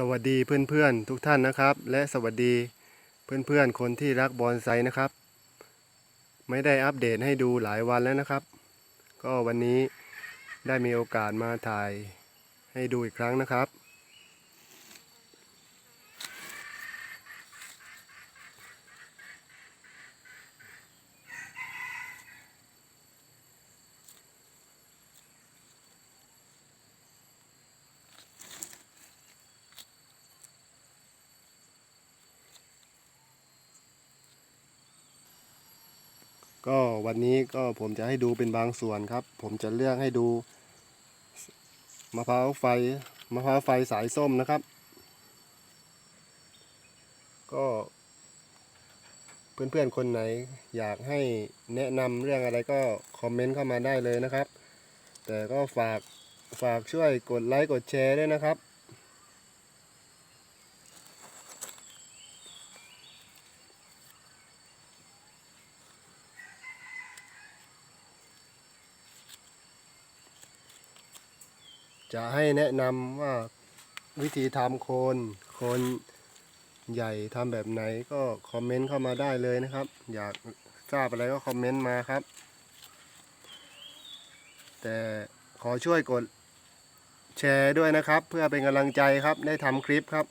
สวัสดีเพื่อนๆทุกท่านนะครับ และสวัสดีเพื่อนๆคนที่รักบอนไซนะครับ ไม่ได้อัปเดตให้ดูหลายวันแล้วนะครับ ก็วันนี้ได้มีโอกาสมาถ่ายให้ดูอีกครั้งนะครับ ก็วันนี้ก็ผมจะให้ดูเป็นบางส่วนครับ ผมจะเลือกให้ดูมะพร้าวไฟมะพร้าวไฟสายส้มนะครับ ก็เพื่อนๆคนไหนอยากให้แนะนำเรื่องอะไรก็คอมเมนต์เข้ามาได้เลยนะครับ แต่ก็ฝากฝากช่วยกดไลค์กดแชร์ด้วยนะครับ จะให้แนะนำว่าวิธีทำโคนโคนใหญ่ทำแบบไหนก็คอมเมนต์เข้ามาได้เลยนะครับ อยากทราบอะไรก็คอมเมนต์มาครับ แต่ขอช่วยกดแชร์ด้วยนะครับ เพื่อเป็นกำลังใจครับได้ทำคลิปครับ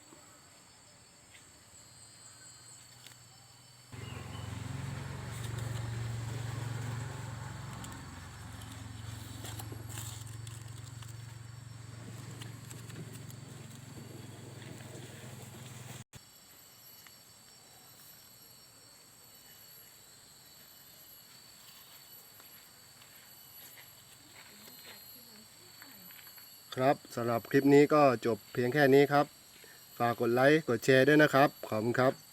ครับสำหรับคลิปนี้ก็จบเพียงแค่นี้ครับ ฝากกดไลค์ กดแชร์ด้วยนะครับ ขอบคุณครับ